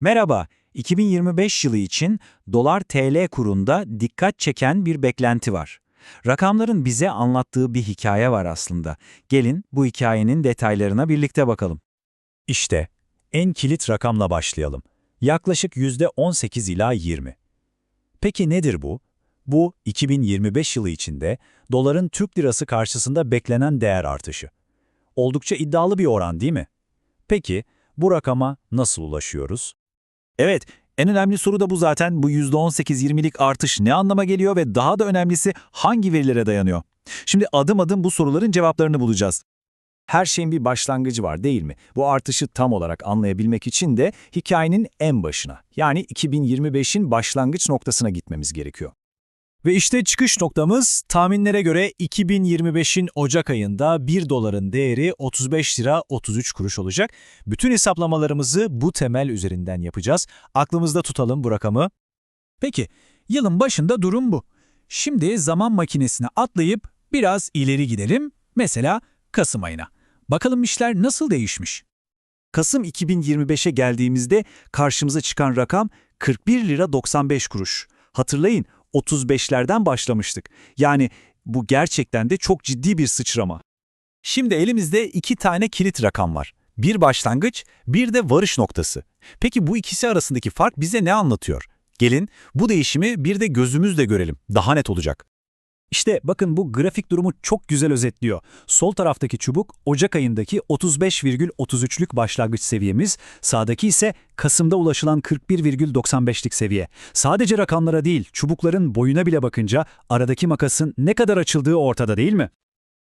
Merhaba, 2025 yılı için dolar TL kurunda dikkat çeken bir beklenti var. Rakamların bize anlattığı bir hikaye var aslında. Gelin bu hikayenin detaylarına birlikte bakalım. İşte en kilit rakamla başlayalım. Yaklaşık %18 ila 20. Peki nedir bu? Bu 2025 yılı içinde doların Türk lirası karşısında beklenen değer artışı. Oldukça iddialı bir oran değil mi? Peki bu rakama nasıl ulaşıyoruz? Evet, en önemli soru da bu zaten. Bu %18-20'lik artış ne anlama geliyor ve daha da önemlisi hangi verilere dayanıyor? Şimdi adım adım bu soruların cevaplarını bulacağız. Her şeyin bir başlangıcı var değil mi? Bu artışı tam olarak anlayabilmek için de hikayenin en başına, yani 2025'in başlangıç noktasına gitmemiz gerekiyor. Ve işte çıkış noktamız tahminlere göre 2025'in Ocak ayında 1 doların değeri 35 lira 33 kuruş olacak. Bütün hesaplamalarımızı bu temel üzerinden yapacağız. Aklımızda tutalım bu rakamı. Peki, yılın başında durum bu. Şimdi zaman makinesine atlayıp biraz ileri gidelim. Mesela Kasım ayına. Bakalım işler nasıl değişmiş? Kasım 2025'e geldiğimizde karşımıza çıkan rakam 41 lira 95 kuruş. Hatırlayın 35'lerden başlamıştık. Yani bu gerçekten de çok ciddi bir sıçrama. Şimdi elimizde iki tane kilit rakam var. Bir başlangıç, bir de varış noktası. Peki bu ikisi arasındaki fark bize ne anlatıyor? Gelin bu değişimi bir de gözümüzle görelim. Daha net olacak. İşte bakın bu grafik durumu çok güzel özetliyor. Sol taraftaki çubuk Ocak ayındaki 35,33'lük başlangıç seviyemiz, sağdaki ise Kasım'da ulaşılan 41,95'lik seviye. Sadece rakamlara değil, çubukların boyuna bile bakınca aradaki makasın ne kadar açıldığı ortada değil mi?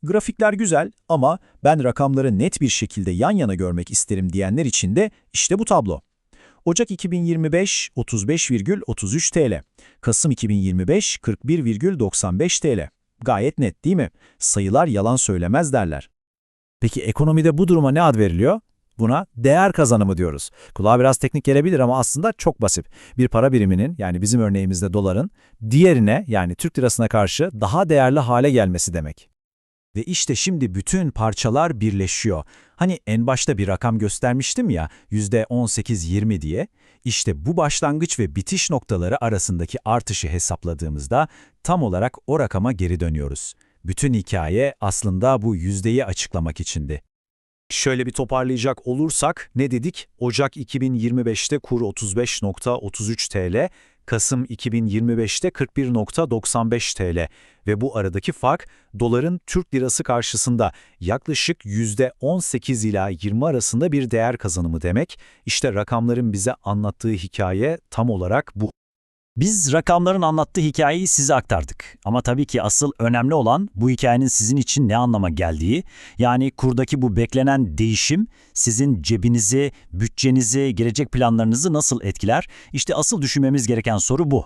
Grafikler güzel ama ben rakamları net bir şekilde yan yana görmek isterim diyenler için de işte bu tablo. Ocak 2025 35,33 TL. Kasım 2025 41,95 TL. Gayet net değil mi? Sayılar yalan söylemez derler. Peki ekonomide bu duruma ne ad veriliyor? Buna değer kazanımı diyoruz. Kulağa biraz teknik gelebilir ama aslında çok basit. Bir para biriminin yani bizim örneğimizde doların diğerine yani Türk lirasına karşı daha değerli hale gelmesi demek. Ve işte şimdi bütün parçalar birleşiyor. Hani en başta bir rakam göstermiştim ya %18-20 diye. İşte bu başlangıç ve bitiş noktaları arasındaki artışı hesapladığımızda tam olarak o rakama geri dönüyoruz. Bütün hikaye aslında bu yüzdeyi açıklamak içindi. Şöyle bir toparlayacak olursak ne dedik? Ocak 2025'te kur 35.33 TL, Kasım 2025'te 41.95 TL ve bu aradaki fark doların Türk lirası karşısında yaklaşık %18 ila 20 arasında bir değer kazanımı demek. İşte rakamların bize anlattığı hikaye tam olarak bu. Biz rakamların anlattığı hikayeyi size aktardık. Ama tabii ki asıl önemli olan bu hikayenin sizin için ne anlama geldiği. Yani kurdaki bu beklenen değişim sizin cebinizi, bütçenizi, gelecek planlarınızı nasıl etkiler? İşte asıl düşünmemiz gereken soru bu.